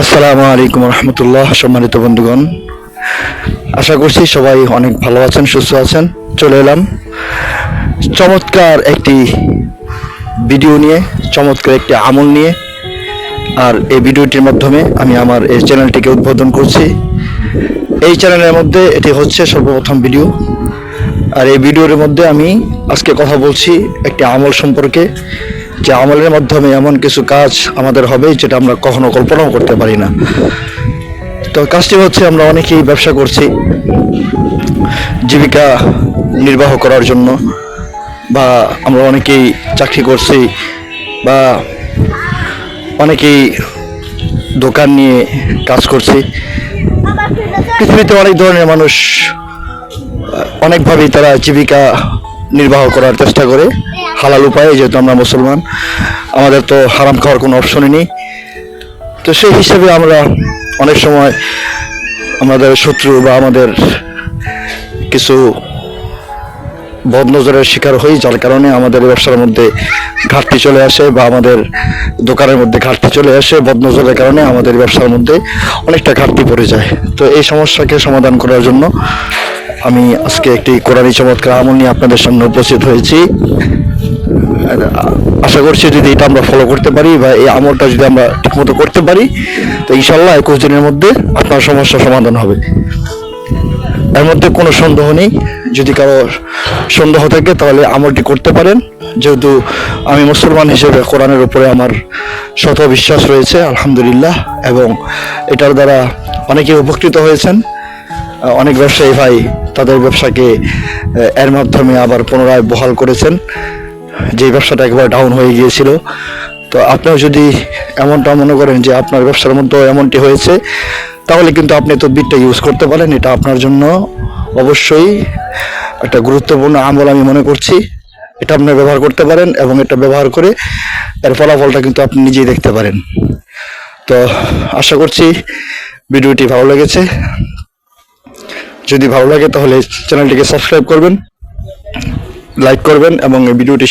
আসসালামু আলাইকুম রহমতুল্লাহ, সম্মানিত বন্ধুগণ। আশা করছি সবাই অনেক ভালো আছেন, সুস্থ আছেন। চলে এলাম চমৎকার একটি ভিডিও নিয়ে, চমৎকার একটি আমল নিয়ে। আর এই ভিডিওটির মাধ্যমে আমি আমার এই চ্যানেলটিকে উদ্বোধন করছি। এই চ্যানেলের মধ্যে এটি হচ্ছে সর্বপ্রথম ভিডিও। আর এই ভিডিওর মধ্যে আমি আজকে কথা বলছি একটি আমল সম্পর্কে। যে আমলের মাধ্যমে এমন কিছু কাজ আমাদের হবে যেটা আমরা কখনো কল্পনাও করতে পারি না। তো কাজটি হচ্ছে আমরা অনেকেই ব্যবসা করছি জীবিকা নির্বাহ করার জন্য বা আমরা অনেকেই চাকরি করছি বা অনেকেই দোকান নিয়ে কাজ করছি। পৃথিবীতে অনেক ধরনের মানুষ অনেকভাবেই তারা জীবিকা নির্বাহ করার চেষ্টা করে। হালাল উপায়ে, যেহেতু আমরা মুসলমান, আমাদের তো হারাম খাওয়ার কোনো অপশনই নেই। তো সেই হিসেবে আমরা অনেক সময় আমাদের শত্রু বা আমাদের কিছু বদনজরের শিকার হই, যার কারণে আমাদের ব্যবসার মধ্যে ঘাটতি চলে আসে বা আমাদের দোকানের মধ্যে ঘাটতি চলে আসে, বদনজরের কারণে আমাদের ব্যবসার মধ্যে অনেকটা ঘাটতি পড়ে যায়। তো এই সমস্যাকে সমাধান করার জন্য আমি আজকে একটি কোরআনী চমৎকার আমল নিয়ে আপনাদের সামনে উপস্থিত হয়েছি। আশা করছি যদি এটা আমরা ফলো করতে পারি বা এই আমলটা যদি আমরা ঠিকমতো করতে পারি, তো ইনশাল্লাহ একুশ দিনের মধ্যে আপনার সমস্যার সমাধান হবে। এর মধ্যে কোনো সন্দেহ নেই। যদি কারও সন্দেহ থাকে, তাহলে আমলটি করতে পারেন। যেহেতু আমি মুসলমান হিসেবে কোরআনের উপরে আমার শত বিশ্বাস রয়েছে, আলহামদুলিল্লাহ, এবং এটার দ্বারা অনেকে উপকৃত হয়েছেন। অনেক ব্যবসায়ী ভাই তাদের ব্যবসাকে, এর মাধ্যমে আবার পুনরায় বহাল করেছেন। যে ব্যবসাটা একবার ডাউন হয়ে গিয়েছিল। তো আপনারা যদি এমনটা মনে করেন যে আপনার ব্যবসার মধ্যে এমনটি হয়েছে, তাহলে কিন্তু আপনি তদবিরটা ইউজ করতে পারেন। এটা আপনার জন্য অবশ্যই একটা গুরুত্বপূর্ণ আমল আমি মনে করছি। এটা আপনি ব্যবহার করতে পারেন এবং এটা ব্যবহার করে এর ফলাফলটা কিন্তু আপনি নিজেই দেখতে পারেন। তো আশা করছি ভিডিওটি ভালো লেগেছে। যদি ভালো লাগে তাহলে চ্যানেলটিকে সাবস্ক্রাইব করবেন লাইক করবেন এবং এই ভিডিওটি